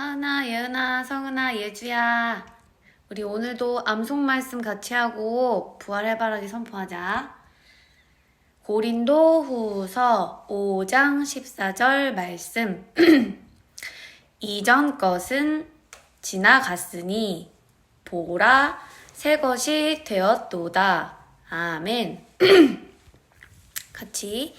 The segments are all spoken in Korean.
하은아, 예은아, 성은아, 예주야. 우리 오늘도 암송 말씀 같이 하고 부활해바라기 선포하자. 고린도 후서 5장 14절 말씀. 이전 것은 지나갔으니 보라 새 것이 되었도다. 아멘. 같이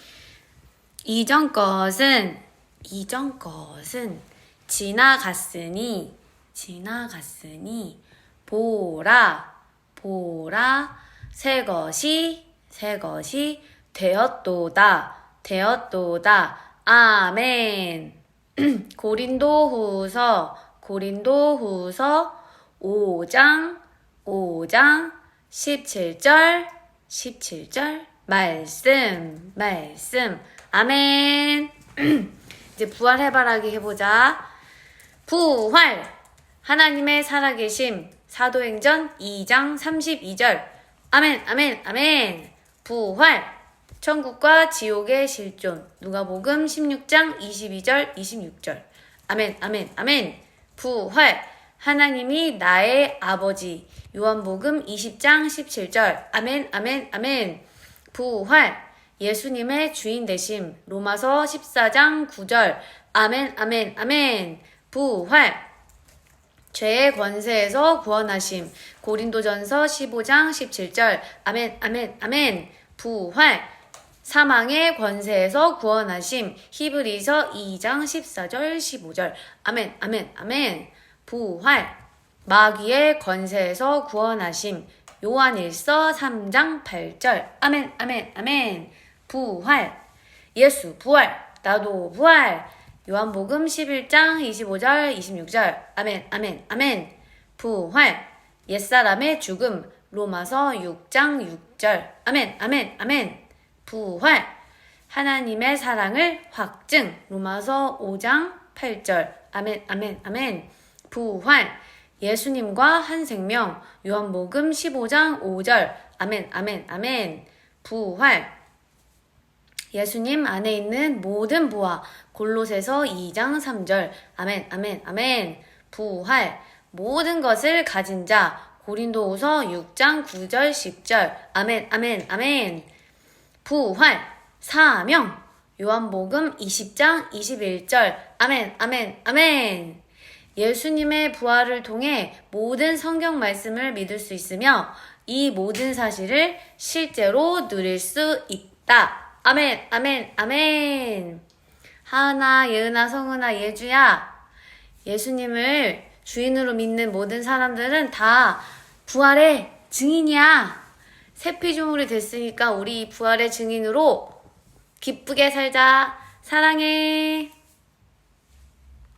이전 것은 이전 것은 지나갔으니 지나갔으니 보라 보라 새 것이 새 것이 되었도다 되었도다. 아멘. 고린도후서 고린도후서 5장 5장 17절 17절 말씀 말씀. 아멘. 이제 부활 해바라기 해보자 부활. 하나님의 살아계심. 사도행전 2장 32절. 아멘 아멘 아멘. 부활. 천국과 지옥의 실존. 누가복음 16장 22절 26절. 아멘 아멘 아멘. 부활. 하나님이 나의 아버지. 요한복음 20장 17절. 아멘 아멘 아멘. 부활. 예수님의 주인 되심. 로마서 14장 9절. 아멘 아멘 아멘 부활. 죄의 권세에서 구원하심. 고린도전서 15장 17절. 아멘 아멘 아멘. 부활. 사망의 권세에서 구원하심. 히브리서 2장 14절 15절. 아멘 아멘 아멘. 부활. 마귀의 권세에서 구원하심. 요한일서 3장 8절. 아멘 아멘 아멘. 부활. 예수 부활. 나도 부활 요한복음 11장 25절 26절. 아멘 아멘 아멘. 부활. 옛사람의 죽음. 로마서 6장 6절. 아멘 아멘 아멘. 부활. 하나님의 사랑을 확증. 로마서 5장 8절. 아멘 아멘 아멘. 부활. 예수님과 한 생명. 요한복음 15장 5절. 아멘 아멘 아멘. 부활 예수님 안에 있는 모든 부와 골로새서 2장 3절. 아멘 아멘 아멘. 부활. 모든 것을 가진 자. 고린도후서 6장 9절 10절. 아멘 아멘 아멘. 부활. 사명. 요한복음 20장 21절. 아멘 아멘 아멘. 예수님의 부활을 통해 모든 성경 말씀을 믿을 수 있으며 이 모든 사실을 실제로 누릴 수 있다. 아멘, 아멘, 아멘. 하은아, 예은아, 성은아, 예주야. 예수님을 주인으로 믿는 모든 사람들은 다 부활의 증인이야. 새 피조물이 됐으니까 우리 부활의 증인으로 기쁘게 살자. 사랑해.